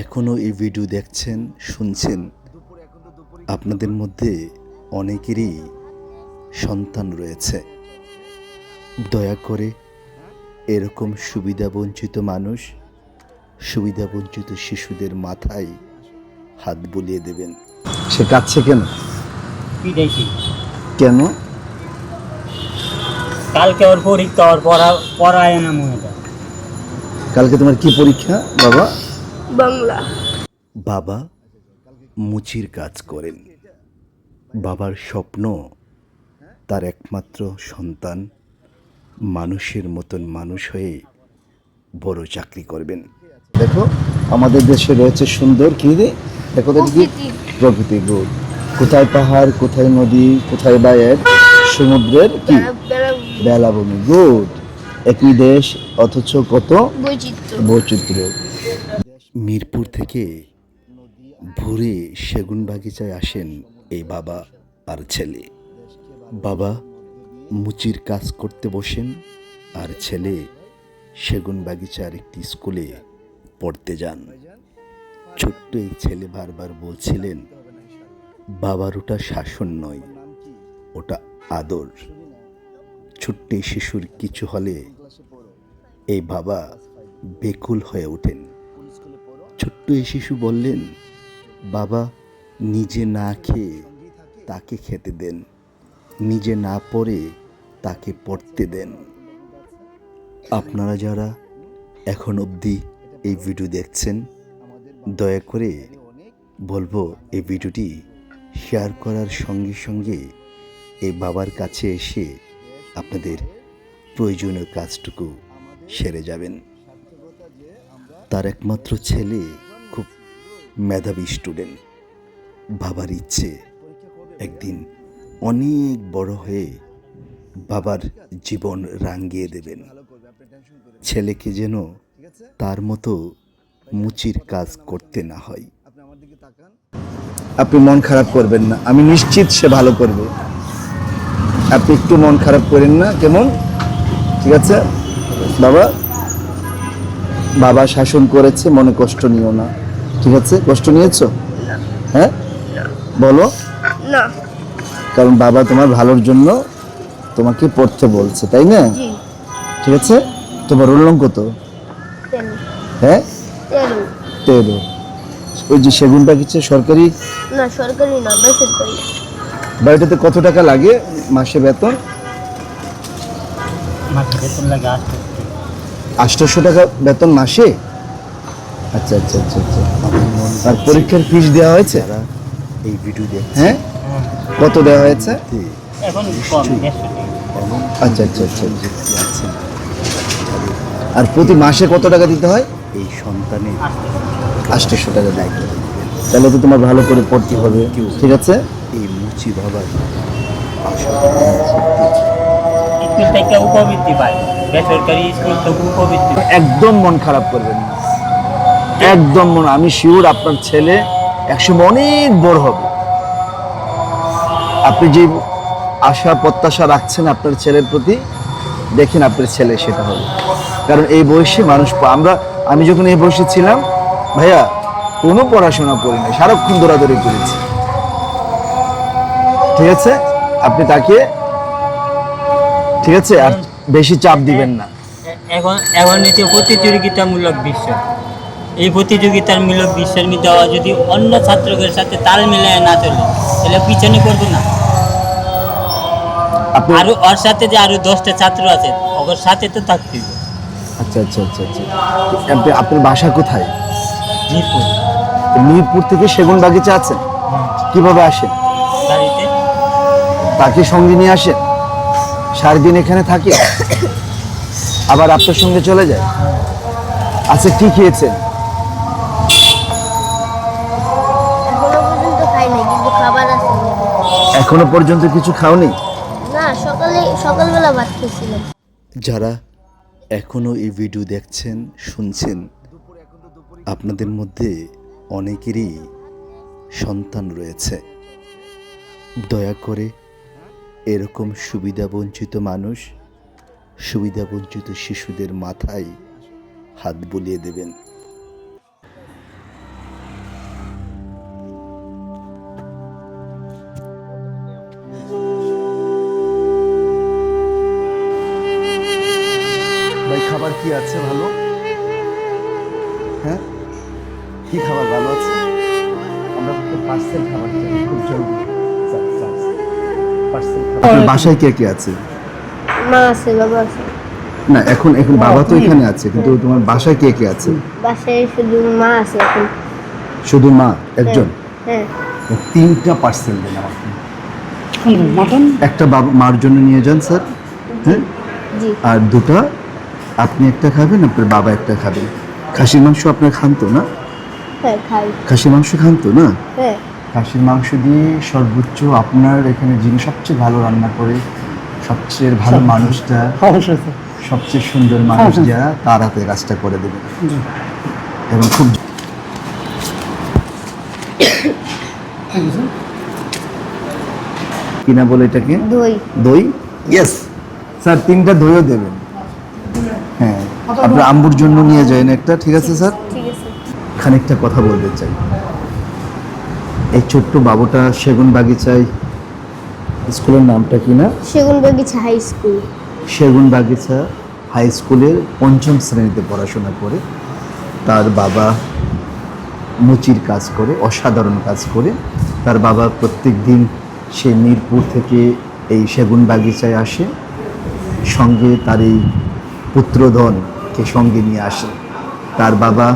এখনও এই ভিডিও দেখছেন শুনছেন আপনাদের মধ্যে অনেকেরই সন্তান রয়েছে। দয়া করে এরকম সুবিধাবঞ্চিত মানুষ সুবিধাবঞ্চিত শিশুদের মাথায় হাত বুলিয়ে দেবেন। সে কাঁদছে কেন? কেন? কালকে ওর পরীক্ষা ওর পড়া পড়ায় না মনে হয়। কালকে তোমার কি পরীক্ষা বাবা? বাংলা। বাবা মুচির কাজ করেন। বাবার স্বপ্ন তার একমাত্র সন্তান। মানুষের মতন মানুষ হয়ে বড় চাকরি করবেন। দেখো আমাদের দেশে রয়েছে সুন্দর কি রে? দেখো প্রকৃতি। গুণ কোথায় পাহাড় কোথায় নদী কোথায় বায়ের? সমুদ্রের কি? বেলাভূমি গুড একই দেশ অথচ কত? বৈচিত্র্য। বৈচিত্র্য। মিরপুর থেকে ভোরে সেগুন বাগিচায় আসেন এই বাবা আর ছেলে। বাবা মুচির কাজ করতে বসেন আর ছেলে সেগুন বাগিচার একটি স্কুলে পড়তে যান। ছোট্ট এই ছেলে বারবার বলছিলেন, বাবার ওটা শাসন নয়, ওটা আদর। ছোট্ট শিশুর কিছু হলে এই বাবা বেকুল হয়ে ওঠেন। ছোট্ট এই শিশু বললেন, বাবা, নিজে না খেয়ে তাকে খেতে দেন। নিজে না পড়ে তাকে পড়তে দেন। আপনারা যারা এখন অবধি এই ভিডিও দেখছেন, দয়া করে বলব এই ভিডিওটি শেয়ার করার সঙ্গে সঙ্গে এই বাবার কাছে এসে আপনাদের প্রয়োজনীয় কাজটুকু সেরে যাবেন। তার একমাত্র ছেলে খুব মেধাবী স্টুডেন্ট বাবার ইচ্ছে একদিন অনেক বড় হয়ে বাবার জীবন রাঙ্গিয়ে দেবেন। ছেলেকে যেন তার মতো মুচির কাজ করতে না হয়। আপনি মন খারাপ করবেন না, আমি নিশ্চিত সে ভালো করবে। আপনি একটু মন খারাপ করেন না, কেমন? ঠিক আছে? বাবা? বাবা শাসন করেছে মনে কষ্ট নিও না। ঠিক আছে? কষ্ট নিয়েছো? হ্যাঁ? বলো। না। কারণ বাবা তোমার ভালোর জন্য তোমাকে পড়তে বলছে তাই না? ঠিক আছে? তোমার রোল নং কত? হ্যাঁ? তেরো। ওই যে সেগুনটা কিছু সরকারি? না সরকারি না বেসরকারি। বাড়িটাতে কত টাকা লাগে মাসে বেতন? মাঠে বেতন লাগে আসতে আটশোশো টাকা বেতন মাসে? আচ্ছা আচ্ছা আচ্ছা আচ্ছা। আর পরীক্ষার ফিস দেওয়া হয়েছে? এই ভিডিও হ্যাঁ? কত দেওয়া হয়েছে? আচ্ছা আচ্ছা আচ্ছা। আচ্ছা আর প্রতি মাসে কত টাকা দিতে হয়? এই সন্তানের আটশোশো টাকা দেয়। তাহলে তো তোমার ভালো করে পড়তে হবে। ঠিক আছে? এই মুচি বাবার উপবৃত্তি পায়। বেসরকারি স্কুল থেকে উপবৃত্তি একদম মন খারাপ করবেন একদম মন, আমি শিওর আপনার ছেলে একসময় অনেক বড় হবে। আপনি যে আশা, প্রত্যাশা রাখছেন আপনার ছেলের প্রতি, দেখেন আপনার ছেলে সেটা হবে। কারণ এই বয়সে মানুষ, আমরা, আমি যখন এই বয়সে ছিলাম, ভাইয়া, কোনো পড়াশোনা করি না সারাক্ষণ দৌড়াদৌড়ি করেছি। ঠিক আছে? আপনি তাকে, ঠিক আছে? আর বেশি চাপ দিবেন না। এখন এখন এটি প্রতিযোগিতামূলক বিশ্ব। এই প্রতিযোগিতামূলক বিশ্বের মধ্যে যদি অন্য ছাত্রদের সাথে তাল মিলিয়ে না চলে তাহলে পিছনে করবে না। আরও ওর সাথে যে আরও দশটা ছাত্র আছে ওর সাথে তো থাকতে হবে। আচ্ছা আচ্ছা আচ্ছা আচ্ছা। আপনি আপনার বাসা কোথায়? মিরপুর। মিরপুর থেকে সেগুন বাগিচা আছেন কীভাবে আসেন? গাড়িতে তাকে সঙ্গে নিয়ে আসেন? সারাদিন এখানে থাকে আবার আপনার সঙ্গে চলে যায় আচ্ছা কি খেয়েছেন? এখনও পর্যন্ত খাই নাই কিন্তু খাবার আছে। এখনও পর্যন্ত কিছু খাওনি? না সকালে সকালবেলা ভাত খেয়েছিলাম। যারা এখনও এই ভিডিও দেখছেন শুনছেন আপনাদের মধ্যে অনেকেরই সন্তান রয়েছে। দয়া করে এরকম সুবিধাবঞ্চিত মানুষ সুবিধাবঞ্চিত শিশুদের মাথায় হাত বুলিয়ে দেবেন। খাবার কি আছে ভালো? হ্যাঁ? কি খাবার ভালো আছে? আমরা পার্সেল খাবার চাই, খুব জরুরি বাসায় কে কে আছে? মা আছে বাবা আছে। না এখন এখন বাবা তো এখানে আছে কিন্তু তোমার বাসায় কে কে আছে? বাসায় শুধু মা আছে এখন। শুধু মা একজন? হ্যাঁ। তিনটা পার্সেল দেন আমাকে। মটন? একটা বাবা মার জন্য নিয়ে যান স্যার। হ্যাঁ? আর দুটো আপনি একটা খাবেন আপনার বাবা একটা খাবেন। খাসির মাংস আপনার খান তো না? হ্যাঁ খাই। খাসির মাংস খান তো না? হ্যাঁ। খাসির মাংস দিয়ে সর্বোচ্চ আপনার এখানে যিনি সবচেয়ে ভালো রান্না করে সবচেয়ে ভালো মানুষটা অবশ্যই সবচেয়ে সুন্দর মানুষ যারা তার হাতে কাজটা করে দেবে। এবং খুব থ্যাংক কিনা বলে এটাকে? দই। দই? ইয়েস স্যার তিনটা দইও দেবেন। হ্যাঁ। আপনার আম্বুর জন্য নিয়ে যাবেন একটা ঠিক আছে স্যার? খানিকটা কথা বলতে চাই। এই ছোট্ট বাবুটা সেগুন বাগিচায় স্কুলের নামটা কি না? সেগুন বাগিচা হাই স্কুল। সেগুন বাগিচা হাই স্কুলের পঞ্চম শ্রেণীতে পড়াশোনা করে। তার বাবা মুচির কাজ করে অসাধারণ কাজ করে। তার বাবা প্রত্যেক দিন সে মিরপুর থেকে এই সেগুন বাগিচায় আসে। সঙ্গে তার এই পুত্রধনকে সঙ্গে নিয়ে আসে। তার বাবা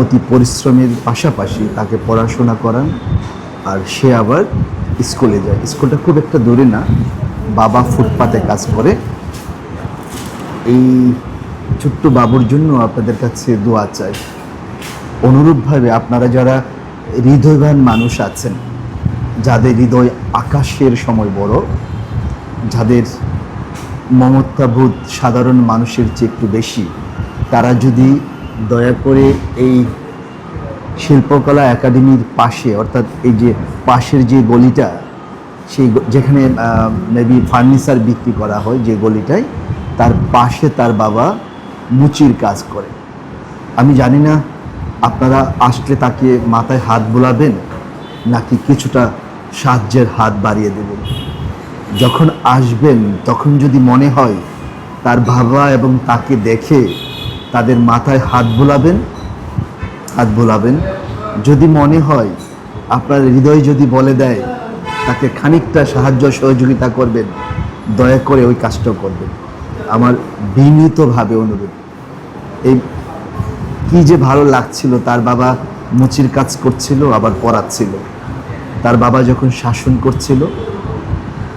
অতি পরিশ্রমের পাশাপাশি তাকে পড়াশোনা করান আর সে আবার স্কুলে যায়। স্কুলটা খুব একটা দূরে না, বাবা ফুটপাতে কাজ করে। এই ছোট্ট বাবুর জন্য আপনাদের কাছে দোয়া চাই। অনুরূপভাবে আপনারা যারা হৃদয়বান মানুষ আছেন, যাদের হৃদয় আকাশের সময় বড়, যাদের মমতাবোধ সাধারণ মানুষের চেয়ে একটু বেশি, তারা যদি দয়া করে এই শিল্পকলা একাডেমির পাশে, অর্থাৎ এই যে পাশের যে গলিটা, সেই যেখানে মেবি ফার্নিচার বিক্রি করা হয় যে গলিটায়, তার পাশে তার বাবা মুচির কাজ করে। আমি জানি না আপনারা আসলে তাকে মাথায় হাত বোলাবেন, নাকি কিছুটা সাহায্যের হাত বাড়িয়ে দেবেন। যখন আসবেন, তখন যদি মনে হয় তার বাবা এবং তাকে দেখে তাদের মাথায় হাত বোলাবেন হাত বোলাবেন। যদি মনে হয়, আপনার হৃদয় যদি বলে দেয়, তাকে খানিকটা সাহায্য সহযোগিতা করবেন, দয়া করে ওই কাজটা করবেন। আমার বিনীতভাবে অনুরোধ। এই কি যে ভালো লাগছিল, তার বাবা মুচির কাজ করছিল, আবার পড়াচ্ছিল। তার বাবা যখন শাসন করছিল,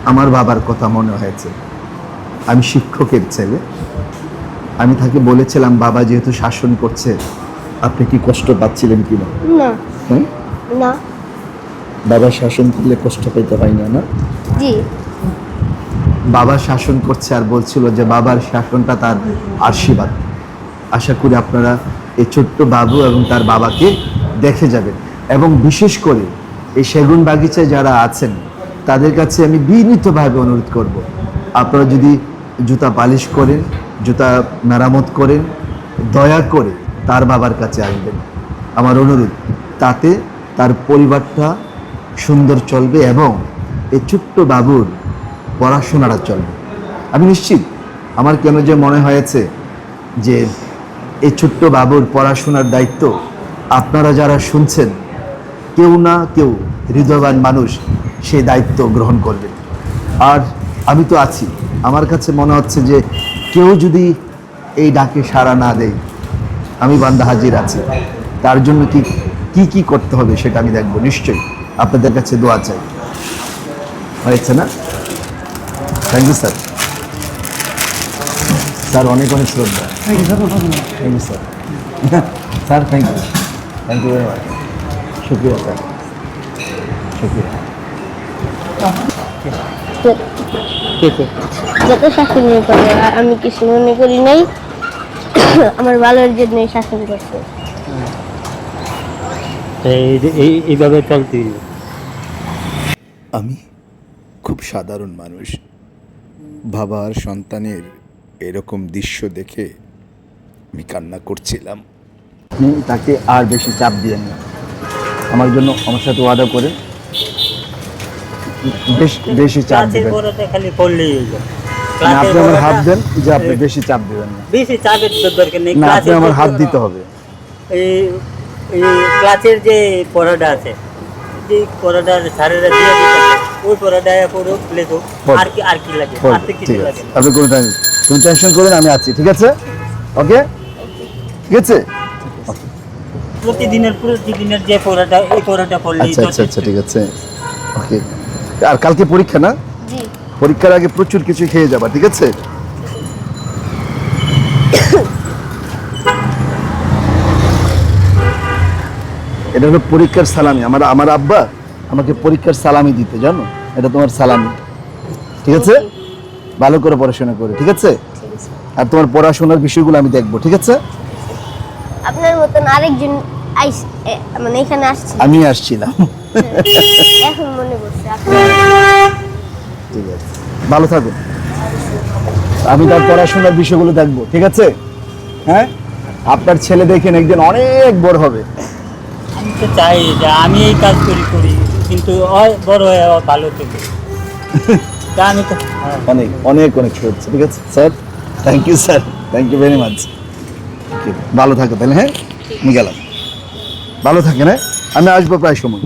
আমার বাবার কথা মনে হয়েছে। আমি শিক্ষকের ছেলে। আমি তাকে বলেছিলাম বাবা যেহেতু শাসন করছে আপনি কি কষ্ট পাচ্ছিলেন কি না। হ্যাঁ? না। বাবা শাসন করলে কষ্ট পেতে হয় না না? জি। বাবা শাসন করছে আর বলছিল যে বাবার শাসনটা তার আশীর্বাদ। আশা করি আপনারা এই ছোট্ট বাবু এবং তার বাবাকে দেখে যাবেন। এবং বিশেষ করে এই সেগুন বাগিচায় যারা আছেন তাদের কাছে আমি বিনীতভাবে অনুরোধ করব। আপনারা যদি জুতা পালিশ করেন জুতা মেরামত করেন দয়া করে তার বাবার কাছে আসবেন। আমার অনুরোধ, তাতে তার পরিবারটা সুন্দর চলবে এবং এই ছোট্ট বাবুর পড়াশোনাটা চলবে। আমি নিশ্চিত, আমার কেন যে মনে হয়েছে যে এই ছোট্ট বাবুর পড়াশোনার দায়িত্ব আপনারা যারা শুনছেন, কেউ না কেউ হৃদয়বান মানুষ সেই দায়িত্ব গ্রহণ করবে। আর আমি তো আছি। আমার কাছে মনে হচ্ছে যে কেউ যদি এই ডাকে সাড়া না দেয় আমি বান্দা হাজির আছি। তার জন্য কি কি কি করতে হবে সেটা আমি দেখব নিশ্চয়ই। আপনাদের কাছে দোয়া চাই। হয়েছে না? থ্যাংক ইউ স্যার স্যার অনেক অনেক শ্রদ্ধা। Thank you sir thank you sir sir thank you thank you very much শুক্রিয়া স্যার শুক্রিয়া। যত শাসন করে আর আমি কিছু মনে করি নাই। আমার ভালোর জন্যই শাসন করছে। এই- এই এইভাবে চলতে। আমি খুব সাধারণ মানুষ। বাবার সন্তানের এরকম দৃশ্য দেখে আমি কান্না করছিলাম। তাকে আর বেশি চাপ দিয়েন না। আমার জন্য আমার সাথে ওয়াদা করে বেশ বেশি চাপ দেবেন। খালি আপনি আমার হাত দেন যে আপনি বেশি চাপ দিবেন না। বেশি চাপের দরকার নেই না আপনি আমার হাত দিতে হবে। এই এই ক্লাসের যে পড়াটা আছে যে পড়াটা স্যারেরা দিয়ে দিতে ওই পড়াটা পড়ো লেখো পড়ো। আর কি আর কি লাগে আর কিছু লাগে আপনি কোনো টেনশন কোনো টেনশন করুন আমি আছি ঠিক আছে? ওকে ঠিক আছে? প্রতিদিনের প্রতিদিনের যে পড়াটা এই পড়াটা পড়লেই আচ্ছা আচ্ছা আচ্ছা ঠিক আছে। ওকে আর কালকে পরীক্ষা না? পরীক্ষার আগে প্রচুর কিছু খেয়ে যাবা ঠিক আছে? এটা হলো পরীক্ষার সালামি। আমার আমার আব্বা আমাকে পরীক্ষার সালামি দিতে জানো? এটা তোমার সালামি। ঠিক আছে? ভালো করে পড়াশোনা করে ঠিক আছে? আর তোমার পড়াশোনার বিষয়গুলো আমি দেখব ঠিক আছে? আপনার মতন আরেকজন মানে এখানে আসছে। আমি আসছিলাম। এখন মনে ঠিক আছে। ভালো থাকুন আমি তার পড়াশোনার বিষয়গুলো দেখব ঠিক আছে? হ্যাঁ? আপনার ছেলে দেখেন একদিন অনেক বড় হবে। আমি তো চাই যে আমি এই কাজ করি করি কিন্তু বড় হয়ে ভালো থেকে তা আমি তো হ্যাঁ। অনেক অনেক অনেক শুভেচ্ছা ঠিক আছে? Sir thank you sir thank you very much ভালো থাকো তাহলে হ্যাঁ? আমি গেলাম। ভালো থাকেন হ্যাঁ? আমি আসব প্রায় সময়।